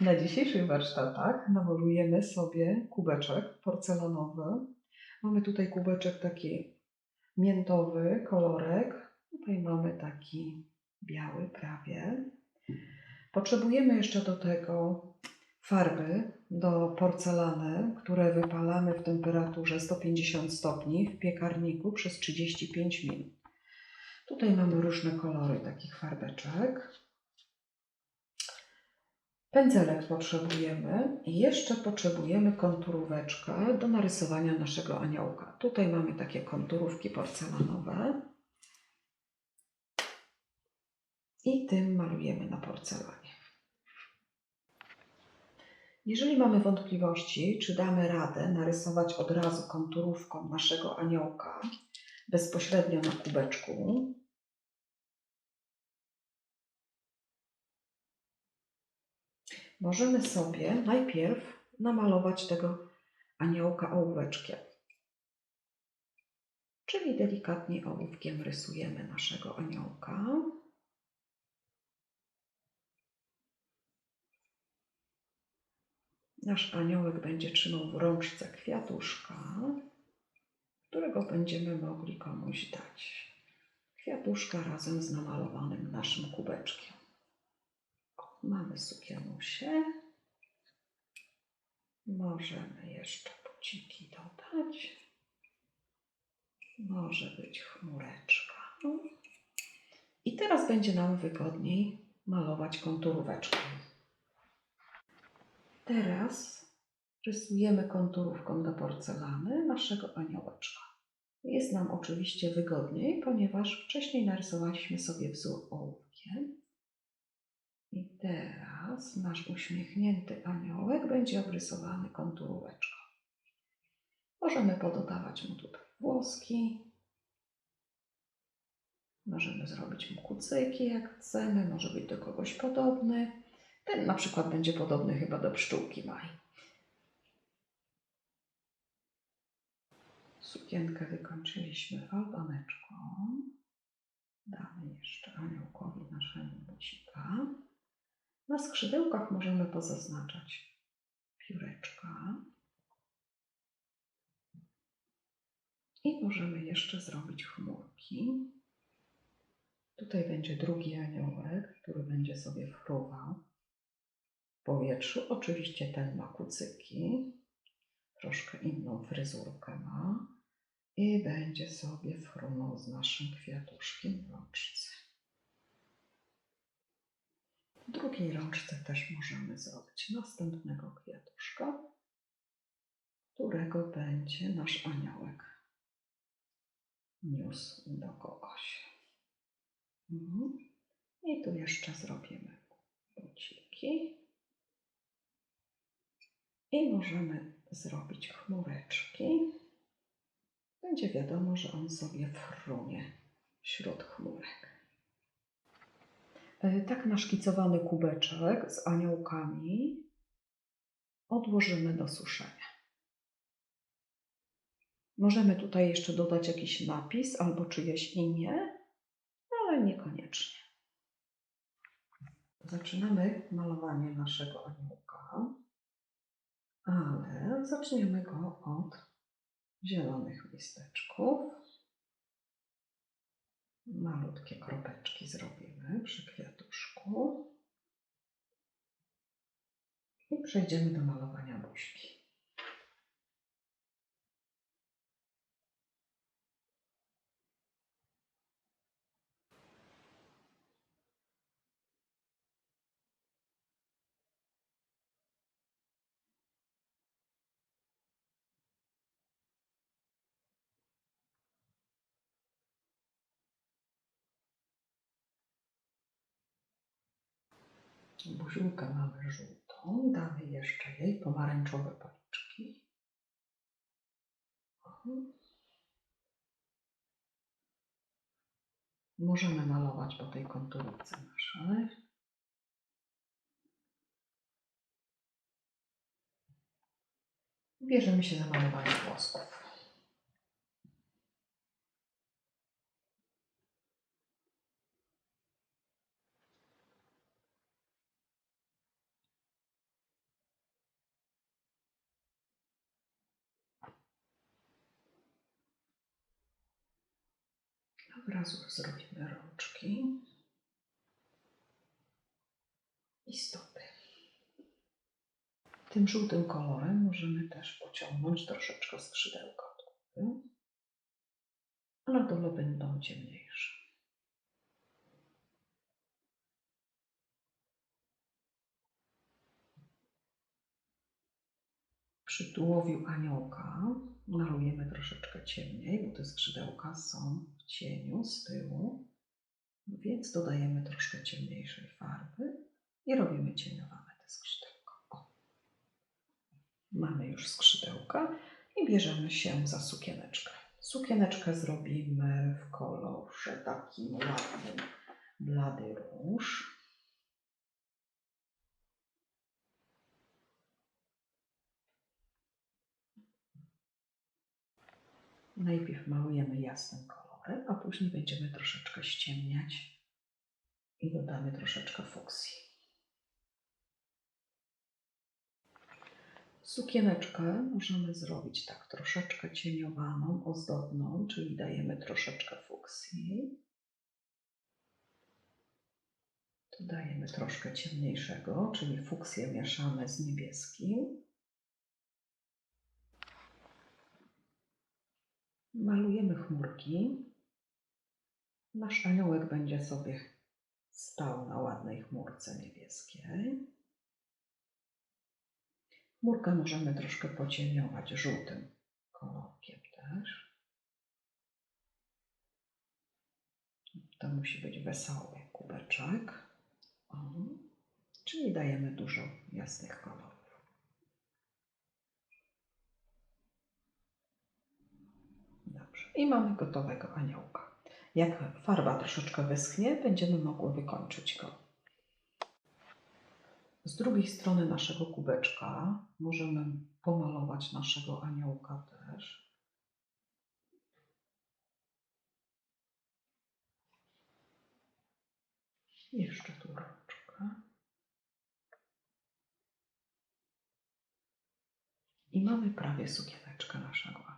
Na dzisiejszych warsztatach namalujemy sobie kubeczek porcelanowy. Mamy tutaj kubeczek taki miętowy, kolorek. Tutaj mamy taki biały prawie. Potrzebujemy jeszcze do tego farby do porcelany, które wypalamy w temperaturze 150 stopni w piekarniku przez 35 minut. Tutaj mamy różne kolory takich farbeczek. Pędzelek potrzebujemy i jeszcze potrzebujemy konturóweczkę do narysowania naszego aniołka. Tutaj mamy takie konturówki porcelanowe i tym malujemy na porcelanie. Jeżeli mamy wątpliwości, czy damy radę narysować od razu konturówką naszego aniołka bezpośrednio na kubeczku, możemy sobie najpierw namalować tego aniołka ołóweczkiem. Czyli delikatnie ołówkiem rysujemy naszego aniołka. Nasz aniołek będzie trzymał w rączce kwiatuszka, którego będziemy mogli komuś dać. Kwiatuszka razem z namalowanym naszym kubeczkiem. Mamy sukienusie. Możemy jeszcze buciki dodać. Może być chmureczka. I teraz będzie nam wygodniej malować konturóweczkę. Teraz rysujemy konturówką do porcelany naszego aniołeczka. Jest nam oczywiście wygodniej, ponieważ wcześniej narysowaliśmy sobie wzór ołówkiem. Teraz nasz uśmiechnięty aniołek będzie obrysowany konturóweczką. Możemy pododawać mu tutaj włoski. Możemy zrobić mu kucyki jak chcemy, może być do kogoś podobny. Ten na przykład będzie podobny chyba do pszczółki Maj. Sukienkę wykończyliśmy falbaneczką. Damy jeszcze aniołkowi naszemu bucika. Na skrzydełkach możemy pozaznaczać pióreczka. I możemy jeszcze zrobić chmurki. Tutaj będzie drugi aniołek, który będzie sobie fruwał w powietrzu. Oczywiście ten ma kucyki, troszkę inną fryzurkę ma i będzie sobie frunął z naszym kwiatuszkiem w rączce. W drugiej rączce też możemy zrobić następnego kwiatuszka, którego będzie nasz aniołek niósł do kogoś. Mhm. I tu jeszcze zrobimy buciki. I możemy zrobić chmureczki. Będzie wiadomo, że on sobie frunie wśród chmurek. E, Tak naszkicowany kubeczek z aniołkami odłożymy do suszenia. Możemy tutaj jeszcze dodać jakiś napis albo czyjeś imię, ale niekoniecznie. Zaczynamy malowanie naszego aniołka, ale zaczniemy go od zielonych listeczków. Malutkie kropeczki zrobimy przy kwiatuszku. I przejdziemy do malowania buźki. Buziulkę mamy żółtą, damy jeszcze jej pomarańczowe policzki. Mhm. Możemy malować po tej konturówce naszej. Bierzemy się za malowanie włosków. Razu zrobimy rączki i stopy. Tym żółtym kolorem możemy też pociągnąć troszeczkę skrzydełka a na dole będą ciemniejsze. Przy tułowiu aniołka malujemy troszeczkę ciemniej, bo te skrzydełka są w cieniu z tyłu, więc dodajemy troszkę ciemniejszej farby i robimy cieniowane te skrzydełka. O. Mamy już skrzydełka i bierzemy się za sukieneczkę. Sukieneczkę zrobimy w kolorze takim ładnym, blady róż. Najpierw malujemy jasnym kolorem, a później będziemy troszeczkę ściemniać i dodamy troszeczkę fuksji. Sukieneczkę możemy zrobić tak troszeczkę cieniowaną, ozdobną, czyli dajemy troszeczkę fuksji. Tu dajemy troszkę ciemniejszego, czyli fuksję mieszamy z niebieskim. Malujemy chmurki. Nasz aniołek będzie sobie stał na ładnej chmurce niebieskiej. Chmurkę możemy troszkę pociemniować żółtym kolorkiem też. To musi być wesoły kubeczek. O. Czyli dajemy dużo jasnych kolorów. I mamy gotowego aniołka. Jak farba troszeczkę wyschnie, będziemy mogły wykończyć go. Z drugiej strony naszego kubeczka możemy pomalować naszego aniołka też. Jeszcze tu rączkę. I mamy prawie sukieneczkę naszego aniołka.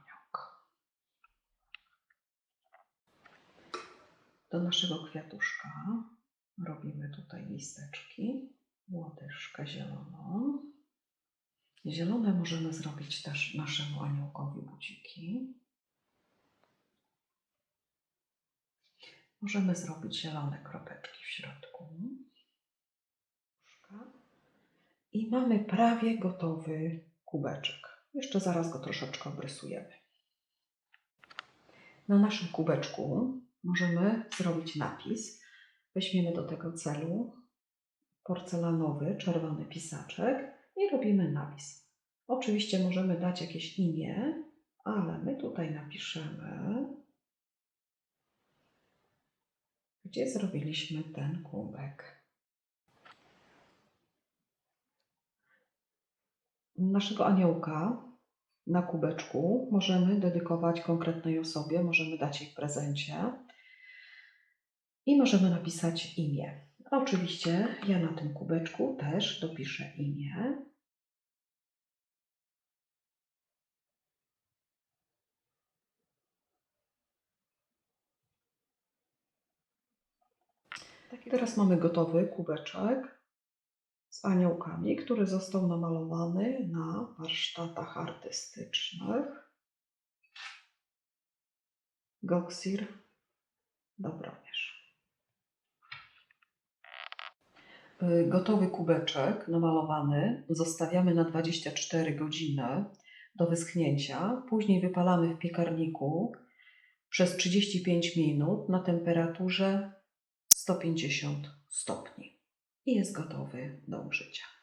Do naszego kwiatuszka robimy tutaj listeczki, łodyżkę zieloną. Zielone możemy zrobić też naszemu aniołkowi buciki. Możemy zrobić zielone kropeczki w środku. I mamy prawie gotowy kubeczek. Jeszcze zaraz go troszeczkę obrysujemy. Na naszym kubeczku możemy zrobić napis. Weźmiemy do tego celu porcelanowy, czerwony pisaczek i robimy napis. Oczywiście możemy dać jakieś imię, ale my tutaj napiszemy, gdzie zrobiliśmy ten kubek. Naszego aniołka na kubeczku możemy dedykować konkretnej osobie, możemy dać jej w prezencie i możemy napisać imię. Oczywiście ja na tym kubeczku też dopiszę imię. Teraz mamy gotowy kubeczek z aniołkami, który został namalowany na warsztatach artystycznych. Goksir Dobromierz. Gotowy kubeczek namalowany zostawiamy na 24 godziny do wyschnięcia. Później wypalamy w piekarniku przez 35 minut na temperaturze 150 stopni i jest gotowy do użycia.